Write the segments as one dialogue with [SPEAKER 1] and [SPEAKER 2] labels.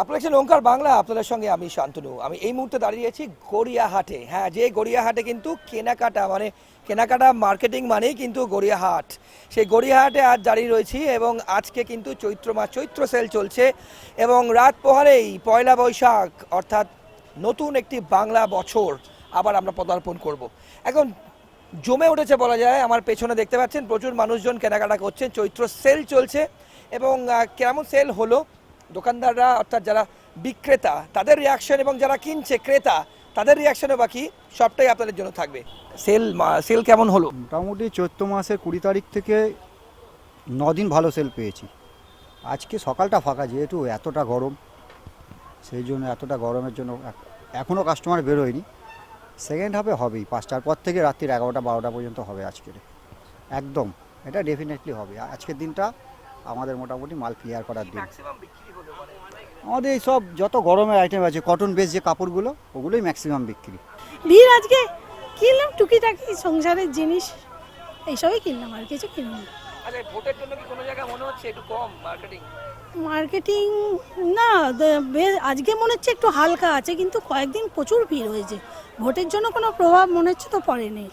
[SPEAKER 1] আপনারা দেখছেন ওঙ্কার বাংলা, আপনাদের সঙ্গে আমি শান্তনু। আমি এই মুহূর্তে দাঁড়িয়ে আছি গড়িয়াহাটে। হ্যাঁ যে গড়িয়াহাটে কিন্তু কেনাকাটা মানে কেনাকাটা মার্কেটিং মানেই কিন্তু গড়িয়াহাট। সেই গড়িয়াহাটে আজ দাঁড়িয়ে রয়েছি এবং আজকে কিন্তু চৈত্র মাস, চৈত্র সেল চলছে এবং রাত পোহারেই পয়লা বৈশাখ, অর্থাৎ নতুন একটি বাংলা বছর আবার আমরা পদার্পণ করব। এখন জমে উঠেছে বলা যায়, আমার পেছনে দেখতে পাচ্ছেন প্রচুর মানুষজন কেনাকাটা করছেন, চৈত্র সেল চলছে এবং কেমন সেল হলো? দোকানদাররা, অর্থাৎ যারা বিক্রেতা, তাদের রিয়াকশন এবং যারা কিনছে ক্রেতা, তাদের রিয়াকশনও বাকি সবটাই আপনাদের জন্য থাকবে। সেল সেল কেমন হলো?
[SPEAKER 2] মোটামুটি চৈত্র মাসের কুড়ি তারিখ থেকে দিন ভালো সেল পেয়েছি। আজকে সকালটা ফাঁকা, যেহেতু এতটা গরম, সেই জন্য এতটা গরমের জন্য এখনও কাস্টমার বেরোয়নি। সেকেন্ড হাফে হবেই, পাঁচটার পর থেকে রাত্রির এগারোটা, বারোটা পর্যন্ত হবে আজকের। একদম, এটা ডেফিনেটলি হবে। আজকের দিনটা আমাদের মোটামুটি মাল ক্লিয়ার করার দিন। আমাদের এই সব যত গরমের আইটেম আছে কটন বেস যে কাপড়গুলো ওগুলোই ম্যাক্সিমাম বিক্রি।
[SPEAKER 3] ভিড় আজকে কিনলাম টুকিটাকি সংসারের জিনিস এইসবই কিনলাম আর কিছু কিনলাম
[SPEAKER 1] আচ্ছা ভোটের জন্য কি কোনো জায়গায় মনে হচ্ছে একটু কম মার্কেটিং
[SPEAKER 3] মার্কেটিং না আজকে মনে হচ্ছে একটু হালকা আছে কিন্তু কয়েকদিন প্রচুর ভিড় হয়েছে। ভোটের জন্য কোনো প্রভাব মনে হচ্ছে তো পড়েনি।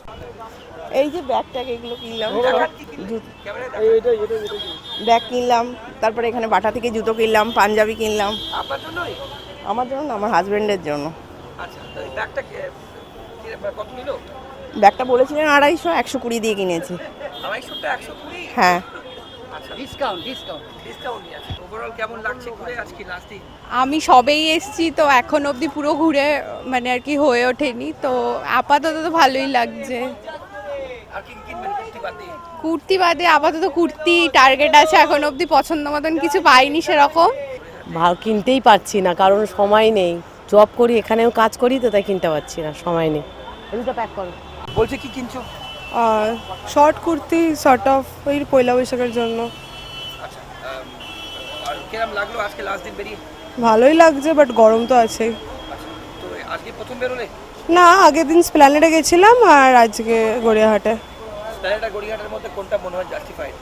[SPEAKER 4] এই যে ব্যাগ ট্যাগ এগুলো কিনলাম। ব্যাগ কিনলাম তারপরে এখানে বাটা থেকে জুতো কিনলাম পাঞ্জাবি কিনলাম। আমার জন্য আমার হাজবেন্ডের জন্য।
[SPEAKER 1] আচ্ছা তো এই ব্যাগটা
[SPEAKER 4] বলেছিলেন আড়াইশো একশো কুড়ি দিয়ে কিনেছি। হ্যাঁ।
[SPEAKER 1] আচ্ছা। ডিসকাউন্ট ডিসকাউন্ট ডিসকাউন্ট নিয়ে আছে ওভারঅল কেমন লাগছে ঘুরে আজকে লাস্ট দিন?
[SPEAKER 5] আমি সবেই এসছি তো এখন অবধি পুরো ঘুরে মানে আর কি হয়ে ওঠেনি। তো আপাতত তো ভালোই লাগছে।
[SPEAKER 1] কুর্তি বাদ? দিয়ে
[SPEAKER 5] কুর্তি বাদে আপাতত কুর্তি টার্গেট আছে এখন অবধি পছন্দ মতন কিছু পাইনি সেরকম।
[SPEAKER 6] ভালো কিনতেই পারছি না কারণ সময় নেই। জব করি এখানেও কাজ করি তো তাই কিনতে পারছি না সময় নেই। এদিকে প্যাক করো।
[SPEAKER 1] বলছে কি কিনছো?
[SPEAKER 7] শর্ট কুর্তি শর্ট অফ ওই পয়লা বৈশাখের জন্য।
[SPEAKER 1] আচ্ছা আম, আর কিরম লাগল আজকে লাস্ট দিন বেরিয়ে?
[SPEAKER 7] ভালোই লাগছে বাট গরম তো আছেই।
[SPEAKER 1] আচ্ছা তো আজকে প্রথম বেরোলে?
[SPEAKER 7] না আগের দিন স্প্ল্যানেডে গেছিলাম আর আজকে গড়িয়াহাটে।
[SPEAKER 1] স্টাইলটা গড়িয়াহাটের মধ্যে কোনটা মনে হয় জাস্টিফাইড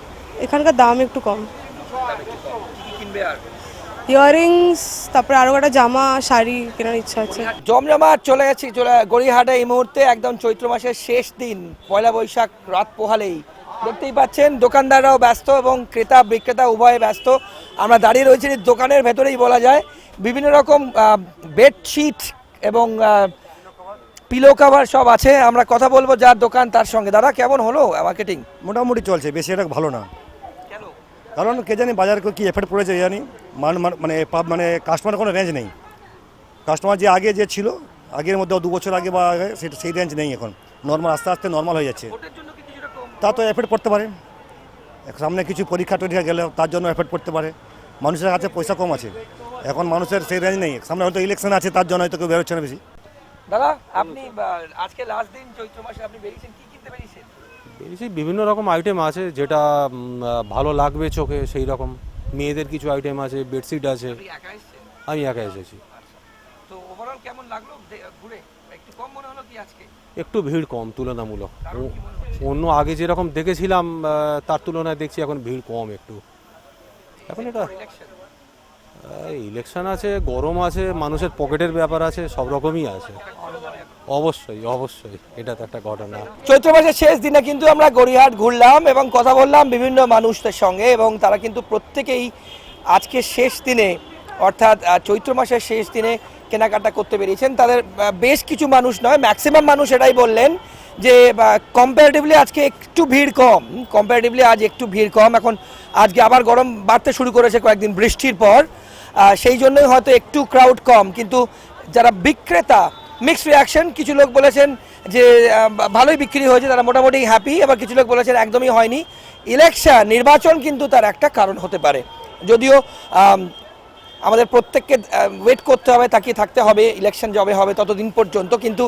[SPEAKER 7] এখানকার দাম একটু কম।
[SPEAKER 1] কিনবে আর?
[SPEAKER 7] ইয়াররিংস তারপরে আরও একটা জামা শাড়ি কেনার ইচ্ছা আছে।
[SPEAKER 1] জমজমাট চলে গেছি চলে গড়িয়াহাটে এই মুহূর্তে একদম চৈত্র মাসের শেষ দিন পয়লা বৈশাখ রাত পোহালেই। দেখতেই পাচ্ছেন দোকানদাররাও ব্যস্ত এবং ক্রেতা বিক্রেতা উভয়ে ব্যস্ত। আমরা দাঁড়িয়ে রয়েছি দোকানের ভেতরেই বলা যায়। বিভিন্ন রকম বেডশিট এবং পিলো কভার সব আছে আমরা কথা বলব যার দোকান তার সঙ্গে। দাদা কেমন হলো মার্কেটিং
[SPEAKER 8] মোটামুটি চলছে বেশি এটা ভালো না। কারণ কে জানি বাজারে কি এফেক্ট পড়েছে জানি। মান মান- মানে পাব- মানে কাস্টমারের কোনো রেঞ্জ নেই। কাস্টমার যে আগে যে ছিল আগের মধ্যে দু বছর আগে বা আগে সেটা সেই রেঞ্জ নেই এখন। নর্মাল আস্তে আস্তে নর্মাল হয়ে যাচ্ছে।
[SPEAKER 1] ভোটের জন্য কি কিছুটা কম?
[SPEAKER 8] তা তো এফেক্ট পড়তে পারে। এক সামনে কিছু পরীক্ষা টরীক্ষা গেলে তার জন্য এফেক্ট পড়তে পারে। মানুষের কাছে পয়সা কম আছে। এখন মানুষের সেই রেঞ্জ নেই। সামনে হয়তো ইলেকশন আছে তার জন্য হয়তো কেউ বেরোচ্ছে না বেশি।
[SPEAKER 1] দাদা আপনি আজকে লাস্ট দিন চৈত্র মাসে আপনি বেরিয়েছেন কি কিনতে বেরিয়েছেন?
[SPEAKER 9] বেরিয়েছি বিভিন্ন রকম আইটেম আছে যেটা ভালো লাগবে চোখে সেই রকম। মেয়েদের কিছু আইটেম আছে বেডশিট আছে। আমি একা এসেছি।
[SPEAKER 1] তো ওভারঅল কেমন লাগল ঘুরে? একটু কম মনে হলো কি আজকে?
[SPEAKER 9] একটু ভিড় কম তুলনামূলক। অন্য আগে যেরকম দেখেছিলাম তার তুলনায় দেখছি এখন ভিড় কম একটু। এখন এটা
[SPEAKER 1] ইলেকশন
[SPEAKER 9] আছে, গরম আছে, মানুষের পকেটের ব্যাপার আছে, সব রকমই আছে। অবশ্যই অবশ্যই, এটা তো একটা ঘটনা।
[SPEAKER 1] চৈত্র মাসের শেষ দিনে কিন্তু আমরা গড়িয়াহাট ঘুরলাম এবং কথা বললাম বিভিন্ন মানুষদের সঙ্গে এবং তারা কিন্তু প্রত্যেকেই আজকে শেষ দিনে, অর্থাৎ চৈত্র মাসের শেষ দিনে কেনাকাটা করতে বেরিয়েছেন। তাদের বেশ কিছু মানুষ নয় ম্যাক্সিমাম মানুষ এটাই বললেন যে কম্পারেটিভলি আজকে একটু ভিড় কম। কম্পারেটিভলি আজ একটু ভিড় কম। এখন আজকে আবার গরম বাড়তে শুরু করেছে কয়েকদিন বৃষ্টির পর। সেই জন্যই হয়তো একটু ক্রাউড কম। কিন্তু যারা বিক্রেতা মিক্সড রিয়াকশন কিছু লোক বলেছেন যে ভালোই বিক্রি হয়েছে, তারা মোটামুটি হ্যাপি আবার কিছু লোক বলেছেন একদমই হয়নি। ইলেকশন নির্বাচন কিন্তু তার একটা কারণ হতে পারে। যদিও আমাদের প্রত্যেককে ওয়েট করতে হবে, তাকিয়ে থাকতে হবে ইলেকশন যবে হবে ততদিন পর্যন্ত। কিন্তু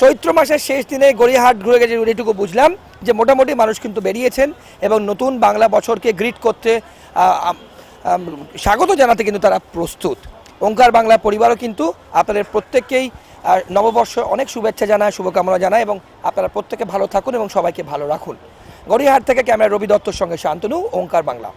[SPEAKER 1] চৈত্র মাসের শেষ দিনে গড়িয়াহাট ঘুরে গেছে এটুকু বুঝলাম, যে মোটামুটি মানুষ কিন্তু বেরিয়েছেন এবং নতুন বাংলা বছরকে গ্রিট করতে স্বাগত জানাতে কিন্তু তারা প্রস্তুত। ওঙ্কার বাংলা পরিবারও কিন্তু আপনাদের প্রত্যেককেই নববর্ষ অনেক শুভেচ্ছা জানায়, শুভকামনা জানায় এবং আপনারা প্রত্যেকে ভালো থাকুন এবং সবাইকে ভালো রাখুন। গড়িয়াহাট থেকে ক্যামেরা রবি দত্তর সঙ্গে শান্তনু, ওঙ্কার বাংলা।